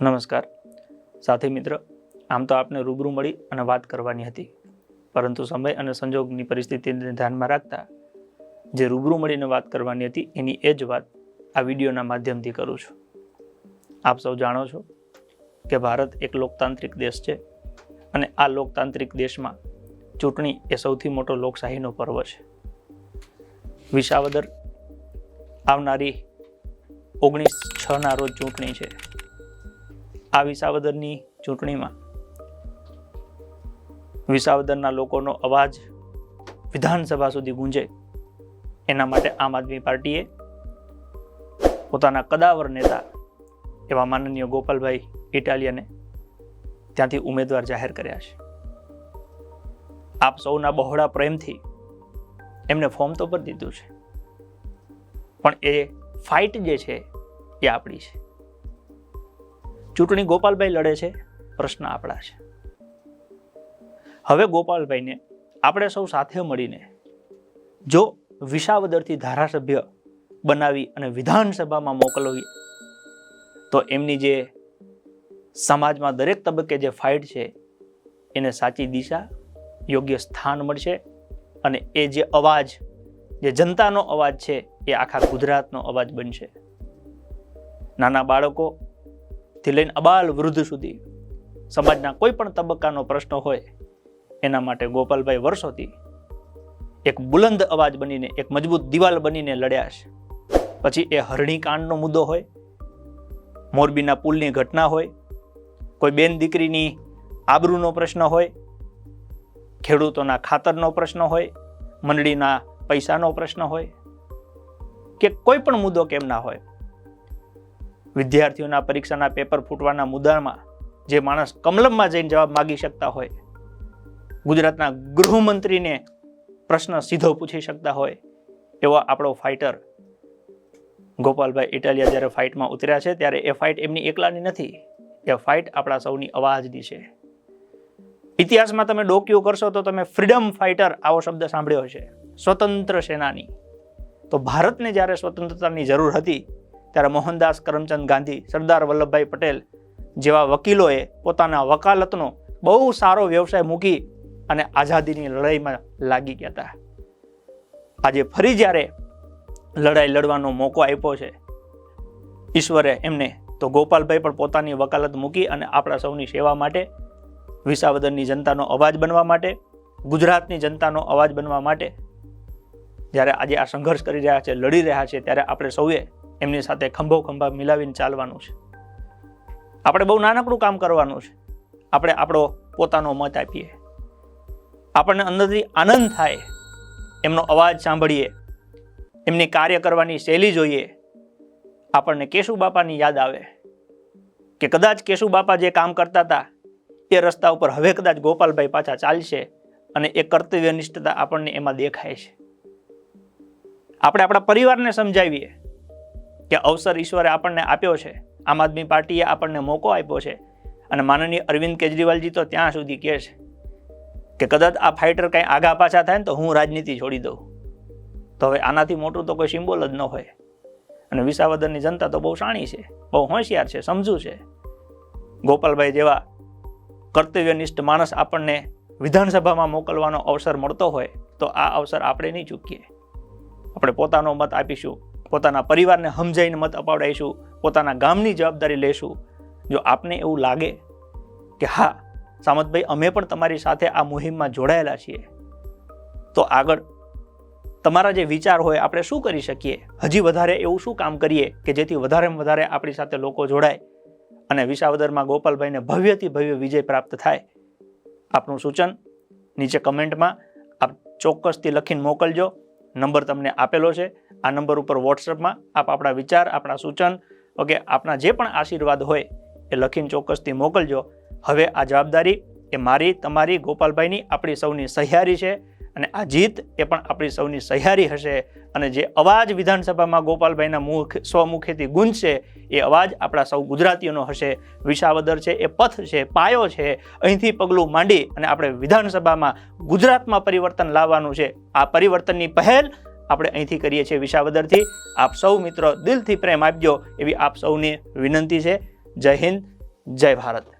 નમસ્કાર. સાથી મિત્ર, આમ તો આપને રૂબરૂ મળી અને વાત કરવાની હતી. પરંતુ સમય અને સંજોગની પરિસ્થિતિને ધ્યાનમાં રાખતા, જે રૂબરૂ મળીને વાત કરવાની હતી, એની એ જ વાત આ વિડીયોના માધ્યમથી કરું છું. આપ સૌ જાણો છો કે ભારત એક લોકતાંત્રિક દેશ છે અને આ લોકતાંત્રિક દેશમાં ચૂંટણી એ સૌથી મોટો લોકશાહીનો પર્વ છે. વિસાવદર આવનારી ઓગણીસ છના રોજ ચૂંટણી છે. આ વિસાવદરની ચૂંટણીમાં? વિસાવદરના લોકોનો અવાજ વિધાનસભા સુધી ગુંજે. એના માટે આમ આદમી પાર્ટીએ પોતાના કદાવર નેતા એવા માનનીય ગોપાલભાઈ ઇટાલિયને ત્યાંથી ઉમેદવાર જાહેર કર્યા છે. આપ સૌના બહોળા પ્રેમથી એમને ફોર્મ તો ભરી દીધું છે. પણ એ ફાઇટ જે છે એ આપણી છે. ચૂંટણી ગોપાલભાઈ લડે છે? પ્રશ્ન આપણા છે. હવે ગોપાલભાઈને આપણે સૌ સાથે મળીને જો વિસાવદરથી ધારાસભ્ય બનાવી અને વિધાનસભામાં મોકલવી, તો એમની જે સમાજમાં દરેક તબક્કે જે ફાઇટ છે, એને સાચી દિશા, યોગ્ય સ્થાન મળશે અને એ જે અવાજ, જે જનતાનો અવાજ છે, એ આખા ગુજરાતનો અવાજ બનશે. નાના બાળકો થી લઈને અબાલ વૃદ્ધ સુધી સમાજના કોઈ પણ તબક્કાનો પ્રશ્ન હોય, એના માટે ગોપાલભાઈ વર્ષોથી એક બુલંદ અવાજ બનીને, એક મજબૂત દિવાલ બનીને લડ્યા છે. પછી એ હરણીકાંડનો મુદ્દો હોય, મોરબીના પુલની ઘટના હોય, કોઈ બેન દીકરીની આબરૂનો પ્રશ્ન હોય, ખેડૂતોના ખાતરનો પ્રશ્ન હોય, મંડળીના પૈસાનો પ્રશ્ન હોય, કે કોઈ પણ મુદ્દો કેમ ના હોય. વિદ્યાર્થીઓના પરીક્ષાના પેપર ફૂટવાના મુદ્દામાં જે માણસ કમલમમાં જઈને જવાબ માગી શકતા હોય, ગુજરાતના ગૃહમંત્રીને પ્રશ્ન સીધો પૂછી શકતા હોય, એવો આપણો ફાઇટર ગોપાલભાઈ ઇટાલિયા જ્યારે ફાઇટમાં ઉતર્યા છે, ત્યારે એ ફાઇટ એમની એકલાની નથી, એ ફાઇટ આપણા સૌની અવાજની છે. ઇતિહાસમાં તમે ડોક્યુ કરશો તો તમે ફ્રીડમ ફાઇટર આવો શબ્દ સાંભળ્યો છે સ્વતંત્ર સેનાની. તો ભારતને જ્યારે સ્વતંત્રતાની જરૂર હતી ત્યારે મોહનદાસ કરમચંદ ગાંધી, સરદાર વલ્લભભાઈ પટેલ જેવા વકીલોએ પોતાના વકાલતનો બહુ સારો વ્યવસાય મૂકી અને આઝાદીની લડાઈમાં લાગી ગયા હતા. આજે ફરી જ્યારે લડાઈ લડવાનો મોકો આપ્યો છે, ઈશ્વરે એમને તો ગોપાલભાઈ પણ પોતાની વકાલત મૂકી અને આપણા સૌની સેવા માટે વિસાવદરની જનતાનો અવાજ બનવા માટે, ગુજરાતની જનતાનો અવાજ બનવા માટે જ્યારે આજે આ સંઘર્ષ કરી રહ્યા છે, લડી રહ્યા છે, ત્યારે આપણે સૌએ એમની સાથે ખંભો ખંભા મિલાવીને ચાલવાનું છે. આપણે બહુ નાનકડું કામ કરવાનું છે. આપણે આપણો પોતાનો મત આપીએ. આપણને અંદરથી આનંદ થાય. એમનો અવાજ સાંભળીએ. એમની કાર્ય કરવાની શૈલી જોઈએ. આપણને કેશુ બાપાની યાદ આવે. કે કદાચ કેશુ બાપા જે કામ કરતા હતા, એ રસ્તા ઉપર હવે કદાચ ગોપાલભાઈ પાછા ચાલશે અને એ કર્તવ્યનિષ્ઠતા આપણને એમાં દેખાય છે. આપણે આપણા પરિવારને સમજાવીએ. કે અવસર ઈશ્વરે આપણને આપ્યો છે. આમ આદમી પાર્ટીએ આપણને મોકો આપ્યો છે. અને માનનીય અરવિંદ કેજરીવાલજી તો ત્યાં સુધી કહે છે કે કદાચ આ ફાઇટર કંઈ આગા પાછા થાય ને તો હું રાજનીતિ છોડી દઉં. તો હવે આનાથી મોટું તો કોઈ સિમ્બોલ જ ન હોય. અને વિસાવદરની જનતા તો બહુ શાણી છે, બહુ હોશિયાર છે, સમજુ છે. ગોપાલભાઈ જેવા કર્તવ્યનિષ્ઠ માણસ આપણને વિધાનસભામાં મોકલવાનો અવસર મળતો હોય તો આ અવસર આપણે નહીં ચૂકીએ. આપણે પોતાનો મત આપીશું. પોતાના પરિવારને સમજાઈને મત અપાવડાવીશું, પોતાના ગામની જવાબદારી લેશું. જો આપને એવું લાગે કે હા, સામતભાઈ, અમે પણ તમારી સાથે આ મુહિમમાં જોડાયેલા છીએ, તો આગળ તમારા જે વિચાર હોય, આપણે શું કરી શકીએ? હજી વધારે એવું શું કામ કરીએ કે જેથી વધારેમાં વધારે આપણી સાથે લોકો જોડાય અને વિસાવદરમાં ગોપાલભાઈને ભવ્યથી ભવ્ય વિજય પ્રાપ્ત થાય? આપનું સૂચન નીચે કમેન્ટમાં આપ ચોક્કસથી લખીને મોકલજો. નંબર તમને આપેલો છે. આ નંબર ઉપર વોટ્સઅપમાં આપ આપણા વિચાર, આપણા સૂચન, ઓકે આપણા જે પણ આશીર્વાદ હોય એ લખીને ચોક્કસથી મોકલજો. હવે આ જવાબદારી એ મારી, તમારી, ગોપાલભાઈની, આપણી સૌની સહિયારી છે અને આ જીત એ પણ આપણી સૌની સહિયારી હશે અને જે અવાજ વિધાનસભામાં ગોપાલભાઈના મુખ, સ્વમુખેથી ગુંજશે એ અવાજ આપણા સૌ ગુજરાતીઓનો હશે. વિશાવદર છે, એ પથ છે, પાયો છે, અહીંથી પગલું માંડી અને આપણે વિધાનસભામાં ગુજરાતમાં પરિવર્તન લાવવાનું છે. આ પરિવર્તનની પહેલ આપણે અહીંથી કરીએ છીએ વિસાવદરથી. આપ સૌ મિત્રો દિલથી પ્રેમ આપજો એવી આપ સૌની વિનંતી છે. જય હિન્દ, જય ભારત.